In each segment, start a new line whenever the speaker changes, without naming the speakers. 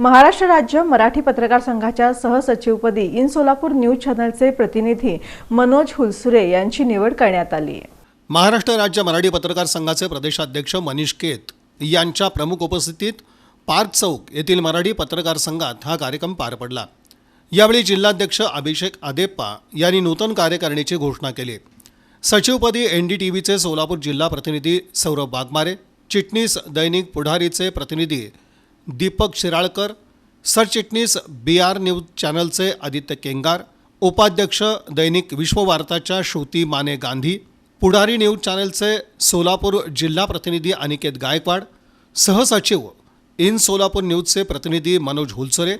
महाराष्ट्र राज्य मराठी पत्रकार संघाच्या सहसचिवपदी इन सोलापूर न्यूज चॅनलचे प्रतिनिधी मनोज हुलसुरे यांची निवड करण्यात आली.
महाराष्ट्र राज्य मराठी पत्रकार संघाचे प्रदेशाध्यक्ष मनीष केत यांच्या प्रमुख उपस्थितीत पार्क चौक येथील मराठी पत्रकार संघात हा कार्यक्रम पार पडला. यावेळी जिल्हाध्यक्ष अभिषेक आदेप्पा यांनी नूतन कार्यकारिणीची घोषणा केली. सचिवपदी एन डी टी व्हीचे सोलापूर जिल्हा प्रतिनिधी सौरभ वाघमारे चिटणीस दैनिक पुढारीचे प्रतिनिधी दीपक शिराळकर सरचिटणीस बी आर न्यूज चॅनलचे आदित्य केंगार उपाध्यक्ष दैनिक विश्ववार्ताच्या श्रुती माने गांधी पुढारी न्यूज चॅनलचे सोलापूर जिल्हा प्रतिनिधी अनिकेत गायकवाड सहसचिव इन सोलापूर न्यूजचे प्रतिनिधी मनोज हुलसरे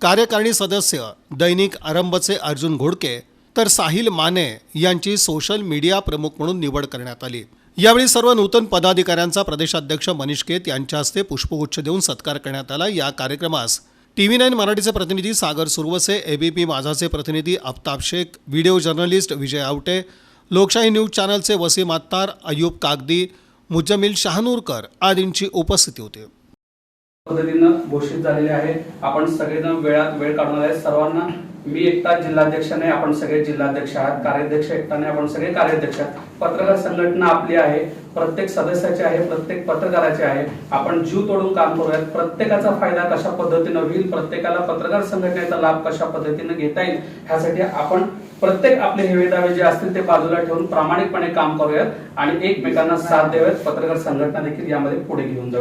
कार्यकारिणी सदस्य दैनिक आरंभचे अर्जुन घोडके तर साहिल माने यांची सोशल मीडिया प्रमुख म्हणून निवड करण्यात आली. यावेळी सर्व नूतन पदाधिकाऱ्यांचा प्रदेशाध्यक्ष मनीष केत यांच्या हस्ते पुष्पगुच्छ देऊन सत्कार करण्यात आला. या कार्यक्रमास टीव्ही नाईन मराठीचे प्रतिनिधी सागर सुरवसे एबीपी माझाचे प्रतिनिधी Aftab Shaikh video journalist Vijay Awate Lokshahi news चॅनलचे Wasim Attar Ayub Kagdi Mujmil शहानूरकर आदींची उपस्थिती होती.
पद्धतीनं घोषित झालेले आहे. आपण सगळेजण वेळात वेळ काढणार आहे. सर्वांना मी एकटा जिल्हाध्यक्ष नाही आपण सगळे जिल्हाध्यक्ष आहात. कार्याध्यक्ष एकटा नाही आपण सगळे कार्याध्यक्ष आहात. पत्रकार संघटना आपली आहे. प्रत्येक सदस्याची आहे प्रत्येक पत्रकाराची आहे. आपण जीव तोडून काम करूयात. प्रत्येकाचा फायदा कशा पद्धतीनं होईल प्रत्येकाला पत्रकार संघटनेचा लाभ कशा पद्धतीनं घेता येईल ह्यासाठी आपण प्रत्येक आपले हेवे दावे जे असतील ते बाजूला ठेवून प्रामाणिकपणे काम करूयात आणि एकमेकांना साथ द्याव्यात पत्रकार संघटना देखील यामध्ये पुढे घेऊन जाऊया